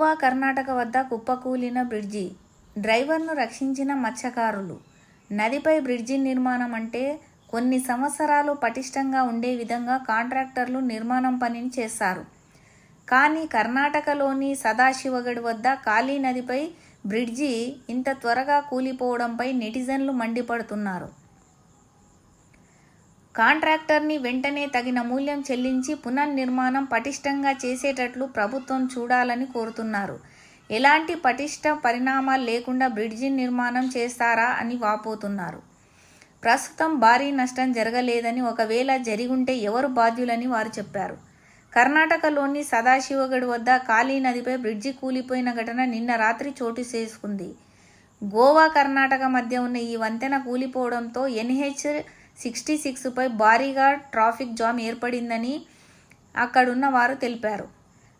గోవా కర్ణాటక వద్ద కుప్పకూలిన బ్రిడ్జి. డ్రైవర్ను రక్షించిన మత్స్యకారులు. నదిపై బ్రిడ్జి నిర్మాణం అంటే కొన్ని సంవత్సరాలు పటిష్టంగా ఉండే విధంగా కాంట్రాక్టర్లు నిర్మాణం పనిని చేస్తారు. కానీ కర్ణాటకలోని సదాశివగడ్ వద్ద కాళీ నదిపై బ్రిడ్జి ఇంత త్వరగా కూలిపోవడంపై నెటిజన్లు మండిపడుతున్నారు. కాంట్రాక్టర్ని వెంటనే తగిన మూల్యం చెల్లించి పునర్నిర్మాణం పటిష్టంగా చేసేటట్లు ప్రభుత్వం చూడాలని కోరుతున్నారు. ఎలాంటి పటిష్ట పరిణామాలు లేకుండా బ్రిడ్జి నిర్మాణం చేస్తారా అని వాపోతున్నారు. ప్రస్తుతం భారీ నష్టం జరగలేదని ఒకవేళ జరిగుంటే ఎవరు బాధ్యులని వారు చెప్పారు. కర్ణాటకలోని సదాశివగడ్ వద్ద కాళీ నదిపై బ్రిడ్జి కూలిపోయిన ఘటన నిన్న రాత్రి చోటు చేసుకుంది. గోవా కర్ణాటక మధ్య ఉన్న ఈ వంతెన కూలిపోవడంతో ఎన్హెచ్ సిక్స్టీ సిక్స్పై భారీగా ట్రాఫిక్ జామ్ ఏర్పడిందని అక్కడున్న వారు తెలిపారు.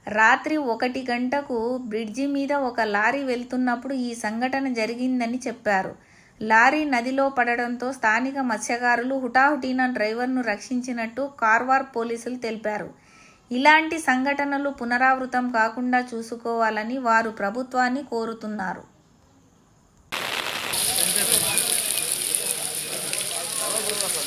రాత్రి ఒకటి గంటకు బ్రిడ్జి మీద ఒక లారీ వెళ్తున్నప్పుడు ఈ సంఘటన జరిగిందని చెప్పారు. లారీ నదిలో పడడంతో స్థానిక మత్స్యకారులు హుటాహుటీన డ్రైవర్ను రక్షించినట్టు కార్వార్ పోలీసులు తెలిపారు. ఇలాంటి సంఘటనలు పునరావృతం కాకుండా చూసుకోవాలని వారు ప్రభుత్వాన్ని కోరుతున్నారు. Gracias.